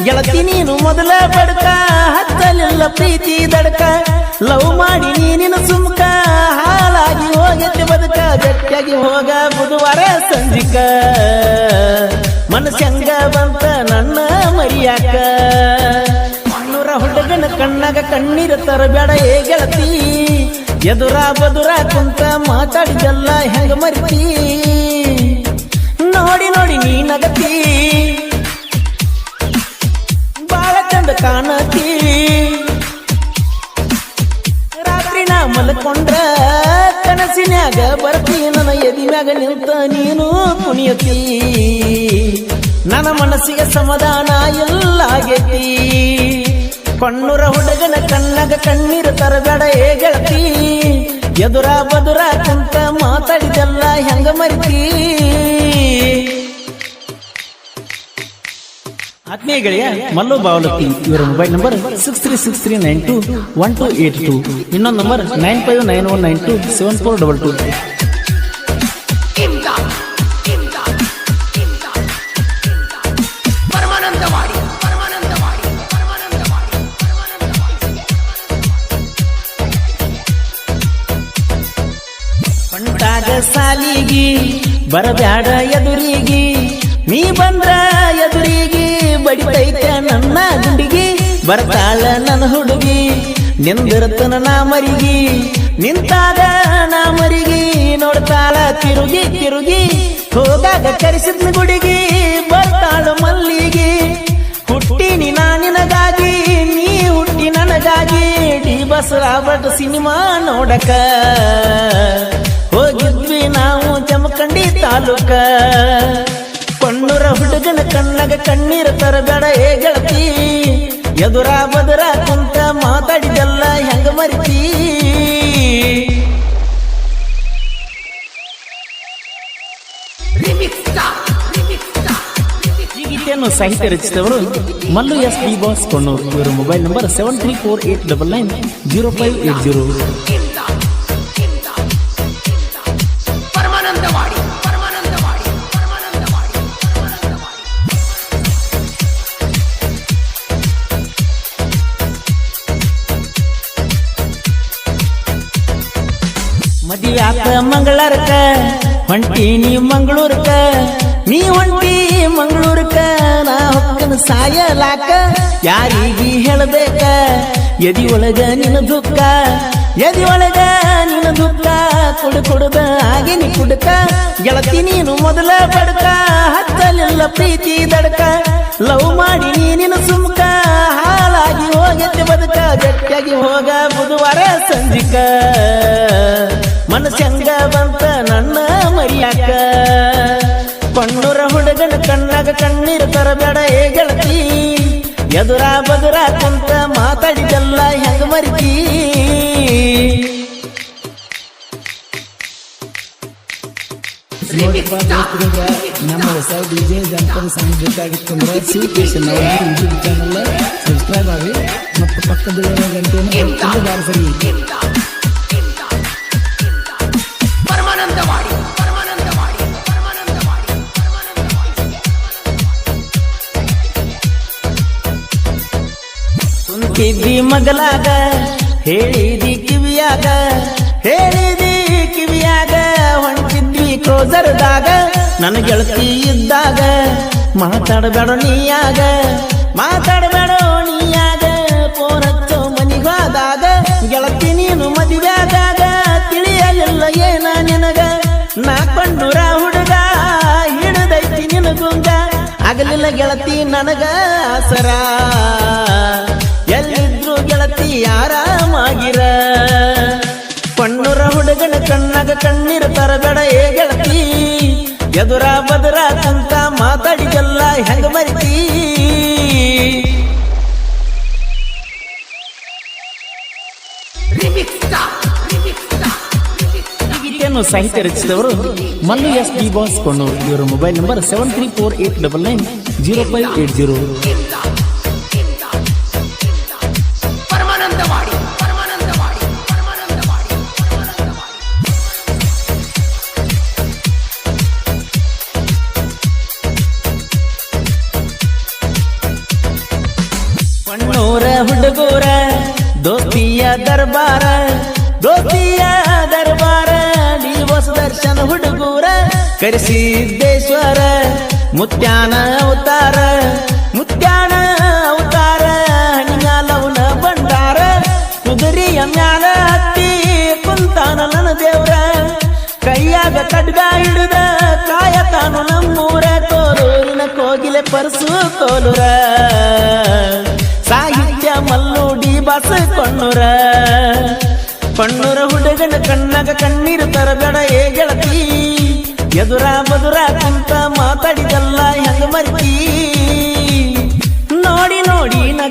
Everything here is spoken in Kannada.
ಗೆಳತಿ ನೀನು ಮೊದಲ ಬಡ್ಕ, ಹತ್ತಲಿಲ್ಲ ಪ್ರೀತಿ ದಡ್ಕ. ಲವ್ ಮಾಡಿ ನೀನಿನ ಸುಮ್ಕ, ಹಾಳಾಗಿ ಹೋಗೈತೆ ಬದುಕ, ಗಟ್ಟಿಯಾಗಿ ಹೋಗ ಬುಧವಾರ ಸಂಜಿಕ. ಮನಸ್ಸಂಗ ಬಂತ ನನ್ನ ಮರಿಯಾಕ. ಮಣ್ಣೂರ ಹುಡುಗನ ಕಣ್ಣಾಗ ಕಣ್ಣೀರ ತರಬೇಡ ಏ ಗೆಳತಿ. ಎದುರ ಬದುರ ಕುಂತ ಮಾತಾಡಿದಲ್ಲ ಹೆಂಗ ಮರಿತಿ? ನೋಡಿ ನೋಡಿ ನೀ ನಗತಿ. ಕಾಣತಿ. ರಾತ್ರಿ ನಾ ಮಲ್ಕೊಂಡ್ರ ಕನಸಿನ್ಯಾಗ ಬರ್ತಿ, ನನ್ನ ಎದಿಮ್ಯಾಗ ನಿಂತ ನೀನು ಕುಣಿಯತಿ. ನನ್ನ ಮನಸ್ಸಿಗೆ ಸಮಾಧಾನ ಎಲ್ಲ ಆಗೈತಿ. ಕಣ್ಣುರ ಹುಡುಗನ ಕಣ್ಣಾಗ ಕಣ್ಣೀರು ತರಬೇಡ ಏ ಗೆಳತಿ. ಎದುರ ಬದುರ ಕುಂತ ಆತ್ಮೀಯ ಗೆಳೆಯ ಮಲ್ಲು ಬಾವಲತ್ತಿ ಇವರ mobile number six three six three nine two one two eight two ಇನ್ನೊಂದು number nine five nine one nine two seven four double two ಸಾಲಿಗಿ, ಬರಬ್ಯಾಡ ಎದುರಿಗಿ, ನೀ ಬಂದ್ರ ಬಡಿತೈತೆ ನನ್ನ ಗುಂಡಿಗೆ, ಬರ್ತಾಳ ನನ್ನ ಹುಡುಗಿ. ನಿಂದಿರ್ತನ ನಾ ಮರಿಗಿ, ನಿಂತಾಗ ನಾ ಮರಿಗಿ. ನೋಡ್ತಾಳ ತಿರುಗಿ ತಿರುಗಿ, ಹೋಗಾಗ ಕರೆಸಿದ್ನ ಗುಡಿಗಿ, ಬರ್ತಾಳ ಮಲ್ಲಿಗೆ. ಹುಟ್ಟಿನಿ ನಾ ನಿನಗಾಗಿ, ನೀ ಹುಟ್ಟಿ ನನಗಾಗಿ. ಡಿ ಬಸ್ ರಾಬರ್ಟ್ ಸಿನಿಮಾ ನೋಡಕ ಹೋಗಿದ್ವಿ ನಾವು ಜಮಖಂಡಿ ತಾಲೂಕ. ಕಣ್ಣೂರ ಹುಡುಗನ ಕಣ್ಣಾಗ ಕಣ್ಣೀರ ತರಬೇಡ, ಏ ಗೆಳತಿ. ಎದುರ ಬದುರ ಕುಂತ ಮಾತಾಡಿದೆಲ್ಲ ಹೆಂಗ ಮರಿತಿ? ಗೀತೆಯನ್ನು ಸಾಹಿತ್ಯ ರಚಿಸಿದವರು Mallu S B boss, Konnur, ಇವರ mobile number seven three four eight double nine zero five eight zero. ಮದುವೆ ಆತ ಮಂಗಳಾರಕ ಹೊಂಟಿ ನೀ ಮಂಗಳೂರ್ಕ ನೀ ಹೊಂಟಿ ಮಂಗಳೂರ್ಕ ನಾ ಹೊಕ್ಕನ ಸಾಯಲಾಕ, ಯಾರಿಗಿ ಹೇಳಬೇಕ ಎದಿ ಒಳಗ ನಿನ್ನ ದುಃಖ ಎದಿ ಒಳಗ ನಿನ್ನ ದುಃಖ, ಕುಡು ಕುಡುದ ಆಗಿನಿ ಕುಡುಕ, ಗೆಳತಿ ನೀನು ಮೊದಲ ಬಡ್ಕ, ಹತ್ತಲಿಲ್ಲ ಪ್ರೀತಿ ದಡ್ಕ, ಲವ್ ಮಾಡಿ ನೀನಿನ ಸುಮ್ಕ, ಹಾಳಾಗಿ ಹೋಗತ್ತೆ ಬದುಕ ಹೋಗ ಬುಧವಾರ ಸಂಜಿಕ. ಮನಸ್ಸಂಗ ಬಂತ ನನ್ನ ಮರಿಯಾಕ ಕಣ್ಣೂರ ಹುಡುಗನ ಕಣ್ಣಾಗ ಕಣ್ಣೀರು ತರಬೇಡ ಏ ಗೆಳತಿ ಎದುರ ಬದುರ ಕುಂತ ಮಾತಾಡಿದೆಲ್ಲ ಹೆಂಗ ಮರಿತಿ ರಿಮಿಕ್ಸ್ ಸ್ಟಾರ್ ನಮ್ಮ ಹೊಸ ಡಿಜೆ ಜನಪದ ಸಾಂಗ್ ಬೇಕಾಗಿತ್ತು ಅಂದ್ರೆ C passion YouTube channel subscribe ಆಗಿ ಮತ್ತು ಪಕ್ಕದಲ್ಲಿರೋ ಗಂಟೆಯನ್ನು ಬಾರಿಸಲಿ ಕುಂತಿದ್ದಿ ಮಗಲಾಗ ಹೇಳಿದಿ ಕಿವಿಯಾಗ ಹೇಳಿದಿ ಕಿವಿಯಾಗ, ಹೊಂಟಿದ್ವಿ ಕ್ರೋಸರ್ದಾಗ ನನ್ನ ಗೆಳತಿ ಇದ್ದಾಗ, ಮಾತಾಡಬೇಡ ನೀಯಾಗ ಮಾತಾಡಬೇಡ ನೀಯಾಗ ಫೋನ್ ಹಚ್ಚೋ ಮನಿಗಾದಾಗ ಗೆಳತಿ ನೀನು ಮದುವೆಯಾದಾಗ, ತಿಳಿಯಲಿಲ್ಲ ಏನ ನಿನಗ? ನಾ ಕೊಂಡುರ ಹುಡುಗ, ಹಿಡಿದೈತಿ ನಿನಗುಂಗ ಆಗಲಿಲ್ಲ ಗೆಳತಿ ನನಗ ಎಲ್ಲಿದ್ರು ಗೆಳತಿ ಆರಾಮಾಗಿರ. ಪಣ್ಣುರ ಹುಡುಗನ ಕಣ್ಣಾಗ ಕಣ್ಣೀರು ತರಬೇಡ ಏ ಗೆಳತಿ. ಎದುರ ಬದುರ ಕುಂತ ಮಾತಾಡಿದೆಲ್ಲ ಹೆಂಗ ಮರಿತಿ. ಸಾಹಿತ್ಯ ರಚಿಸಿದವರು Mallu S D boss Konnur ಇವರ mobile number seven three four eight double nine zero five eight zero ದರ್ಬಾರ, ದೋತಿಯ ದರ್ಬಾರ ಡಿವೋಸ್ ದರ್ಶನ ಹುಡುಗೂರ ಕರೆಸಿದ್ದೇಶ್ವರ, ಮುತ್ಯಾನ ಅವತಾರ ಮುತ್ಯಾನ ಅವತಾರ ಹಣಿಗಾಲವನ ಬಂಡಾರ ಕುದುರೆಯ ಮ್ಯಾಲ ಹತ್ತಿ ಕುಂತಾನ ನನ್ನ ದೇವ್ರ, ಕೈಯಾಗ ಕಡ್ಗ ಹಿಡಿದ ಕಾಯತಾನು ನಮ್ಮೂರ ಕೋರೂರಿನ ಕೋಗಿಲೆ ಪರಸು ಕೋಲುರ. ಪಣ್ಣೂರ ಕಣ್ಣುರ ಹುಡುಗನ ಕಣ್ಣಾಗ ಕಣ್ಣೀರು ತರಬೇಡ ಏ ಗೆಳತಿ. ಎದುರ ಬದುರ ಅಂತ ಮಾತಾಡಿದಲ್ಲ ಹೆಂಗ ಮರಿತೀ. ನೋಡಿ ನೋಡಿ ನಗ